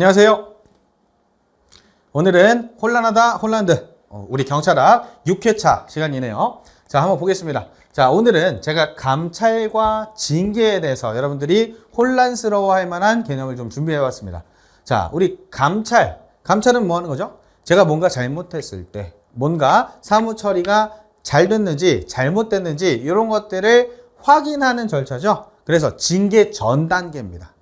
안녕하세요. 오늘은 혼란하다 홀란드 어, 우리 경찰학 6회차 시간이네요. 자, 한번 보겠습니다. 자, 오늘은 제가 감찰과 징계에 대해서 여러분들이 혼란스러워 할 만한 개념을 좀 준비해 왔습니다. 자, 우리 감찰. 감찰은 뭐 하는 거죠? 제가 뭔가 잘못했을 때, 뭔가 사무 처리가 잘 됐는지, 잘못됐는지, 이런 것들을 확인하는 절차죠. 그래서 징계 전 단계입니다.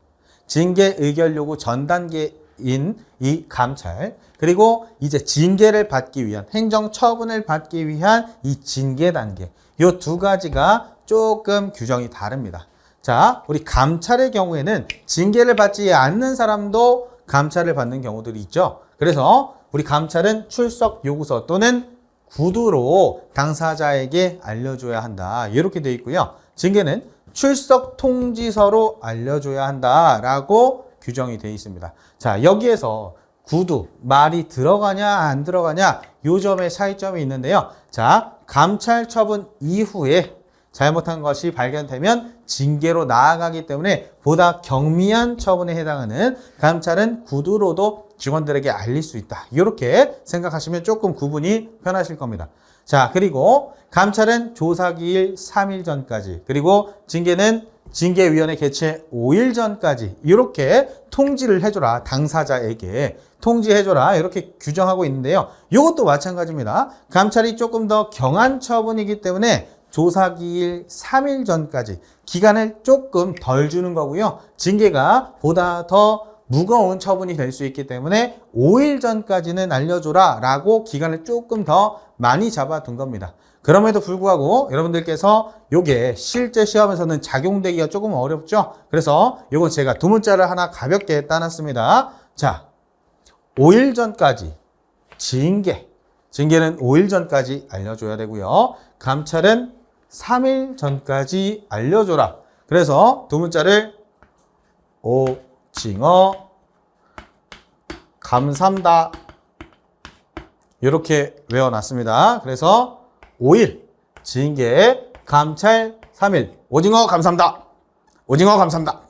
징계 의결 요구 전 단계인 이 감찰 그리고 이제 징계를 받기 위한 행정 처분을 받기 위한 이 징계 단계 요 두 가지가 조금 규정이 다릅니다. 자, 우리 감찰의 경우에는 징계를 받지 않는 사람도 감찰을 받는 경우들이 있죠. 그래서 우리 감찰은 출석 요구서 또는 구두로 당사자에게 알려줘야 한다. 이렇게 되어 있고요. 징계는 출석 통지서로 알려줘야 한다라고 규정이 되어 있습니다. 자, 여기에서 구두, 말이 들어가냐, 안 들어가냐, 요 점에 차이점이 있는데요. 자, 감찰 처분 이후에 잘못한 것이 발견되면 징계로 나아가기 때문에 보다 경미한 처분에 해당하는 감찰은 구두로도 직원들에게 알릴 수 있다. 이렇게 생각하시면 조금 구분이 편하실 겁니다. 자, 그리고 감찰은 조사기일 3일 전까지, 그리고 징계는 징계위원회 개최 5일 전까지 이렇게 통지를 해줘라. 당사자에게 통지해줘라. 이렇게 규정하고 있는데요. 이것도 마찬가지입니다. 감찰이 조금 더 경한 처분이기 때문에 조사기일 3일 전까지 기간을 조금 덜 주는 거고요. 징계가 보다 더 무거운 처분이 될 수 있기 때문에 5일 전까지는 알려줘라 라고 기간을 조금 더 많이 잡아둔 겁니다. 그럼에도 불구하고 여러분들께서 요게 실제 시험에서는 작용되기가 조금 어렵죠? 그래서 요건 제가 두 문자를 하나 가볍게 따놨습니다. 자, 5일 전까지 징계. 징계는 5일 전까지 알려줘야 되고요. 감찰은 3일 전까지 알려줘라. 그래서 두 문자를 오징어 감삼다 이렇게 외워놨습니다. 그래서 5일 징계 감찰 3일 오징어 감삼다 오징어 감삼다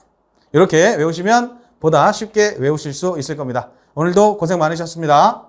이렇게 외우시면 보다 쉽게 외우실 수 있을 겁니다. 오늘도 고생 많으셨습니다.